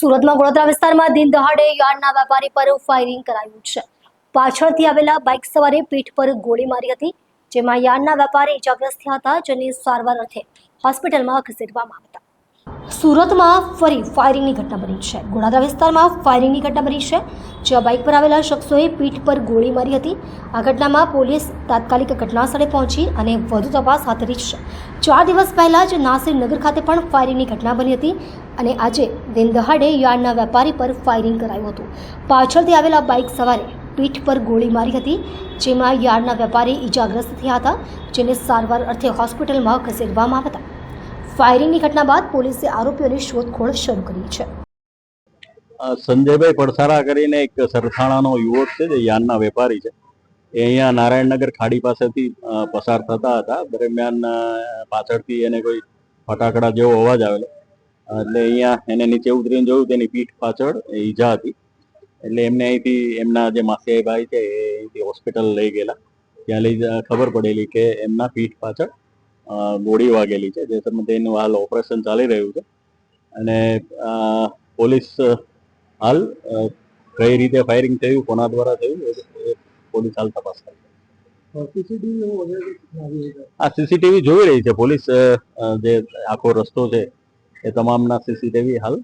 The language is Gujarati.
સુરતમાં ગોળોદરા વિસ્તારમાં દિન દહાડે યાર્ડના વેપારી પર ફાયરિંગ કરાયું છે. પાછળથી આવેલા બાઇક સવારે પીઠ પર ગોળી મારી હતી, જેમાં યાર્ડના વેપારી ઇજાગ્રસ્ત થયા હતા જેને સારવાર અર્થે હોસ્પિટલમાં ખસેડવામાં આવતા સુરતમાં ફરી ફાયરિંગની ઘટના બની છે. ગોળાદરા વિસ્તારમાં ફાયરિંગની ઘટના બની છે. જ્યાં બાઇક પર આવેલા શખ્સોએ પીઠ પર ગોળી મારી હતી. આ ઘટનામાં પોલીસ તાત્કાલિક ઘટનાસ્થળે પહોંચી અને વધુ તપાસ હાથ ધરી છે. ચાર દિવસ પહેલાં જ નાસિર નગર ખાતે પણ ફાયરિંગની ઘટના બની હતી અને આજે દિન દહાડે યાર્ડના વેપારી પર ફાયરિંગ કરાયું હતું. પાછળથી આવેલા બાઇક સવારે પીઠ પર ગોળી મારી હતી, જેમાં યાર્ડના વેપારી ઇજાગ્રસ્ત થયા હતા, જેને સારવાર અર્થે હોસ્પિટલમાં ખસેડવામાં આવ્યા હતા. ફાયરિંગની ઘટના બાદ પોલીસે આરોપીઓની શોધખોળ શરૂ કરી છે. સંજયભાઈ પડસારા કરીને એક સરથાણાનો યુવક છે, જે યાનના વેપારી છે. એ અહીંયા નારાયણનગર ખાડી પાસેથી પસાર થતા હતા. દરમિયાન પાછળથી એને કોઈ ફટાકડા જેવો અવાજ આવેલો. એટલે અહીંયા એને નીચે ઉતરીને જોયું, તેની પીઠ પાછળ ઈજા હતી. એટલે એમને અહીંથી એમના જે માસિયાઈ ભાઈ છે, એ અહીંથી હોસ્પિટલ લઈ ગયેલા. ત્યાં લઈ ખબર પડેલી કે એમના પીઠ પાછળ ગોળી વાગેલી છે. જે સંબંધે એનું હાલ ઓપરેશન ચાલી રહ્યું છે. અને પોલીસ હાલ કઈ રીતે ફાયરિંગ થયું કોના દ્વારા થયું એ પોલીસ હાલ તપાસ કરી આ સીસીટીવી જોઈ રહી છે પોલીસ જે આખો રસ્તો છે એ તમામના સીસીટીવી હાલ